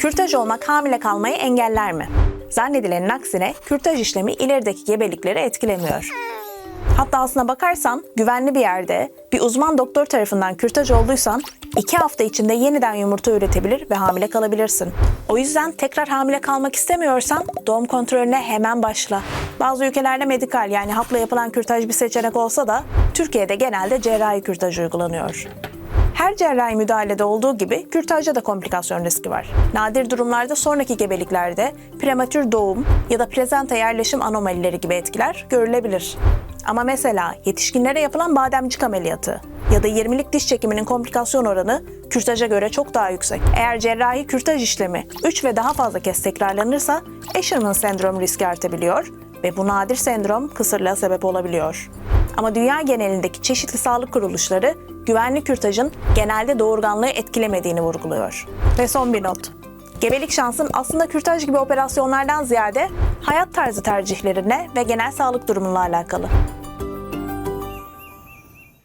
Kürtaj olmak hamile kalmayı engeller mi? Zannedilenin aksine kürtaj işlemi ilerideki gebelikleri etkilemiyor. Hatta aslına bakarsan güvenli bir yerde bir uzman doktor tarafından kürtaj olduysan 2 hafta içinde yeniden yumurta üretebilir ve hamile kalabilirsin. O yüzden tekrar hamile kalmak istemiyorsan doğum kontrolüne hemen başla. Bazı ülkelerde medikal yani hapla yapılan kürtaj bir seçenek olsa da Türkiye'de genelde cerrahi kürtaj uygulanıyor. Her cerrahi müdahalede olduğu gibi kürtajda da komplikasyon riski var. Nadir durumlarda sonraki gebeliklerde prematür doğum ya da plazenta yerleşim anomalileri gibi etkiler görülebilir. Ama mesela yetişkinlere yapılan bademcik ameliyatı ya da 20'lik diş çekiminin komplikasyon oranı kürtaja göre çok daha yüksek. Eğer cerrahi kürtaj işlemi 3 ve daha fazla kez tekrarlanırsa Asherman sendrom riski artabiliyor ve bu nadir sendrom kısırlığa sebep olabiliyor. Ama dünya genelindeki çeşitli sağlık kuruluşları güvenli kürtajın genelde doğurganlığı etkilemediğini vurguluyor. Ve son bir not. Gebelik şansın aslında kürtaj gibi operasyonlardan ziyade hayat tarzı tercihlerine ve genel sağlık durumunla alakalı.